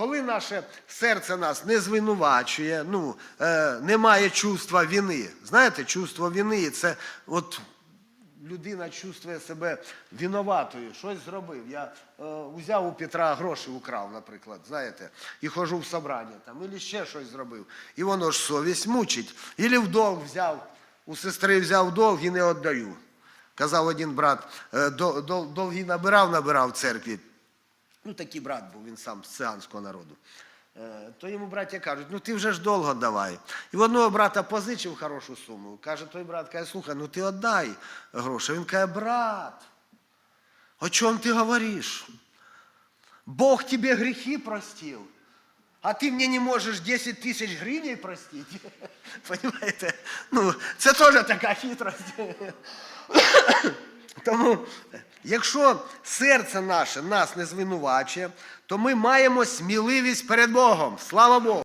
коли наше серце нас не звинувачує, ну, е, немає чувства вини. Знаєте, чувство вини це от людина чувствує себе винуватою, щось зробив. Я е, взяв у Петра гроші украв, наприклад, знаєте, і ходжу в собрання там, або ще щось зробив. І воно ж совість мучить. Ілі в долг взяв, у сестри взяв долг і не віддаю. Казав один брат, е, дол- долги набирав, набирав в церкві. Ну, такий брат був, він сам з циганського народу. Е, То йому браття кажуть, ну ти вже ж довго давай. І в одного брата позичив хорошу суму. Каже той брат, каже, слухай, ну ти віддай гроші. Він каже, брат, о чому ти говориш? Бог тебе грехи простил, а ти мені не можеш 10 тисяч гривень простити. Понимаєте? Ну, це теж така хитрость. Тому, якщо серце наше нас не звинувачує, то ми маємо сміливість перед Богом. Слава Богу!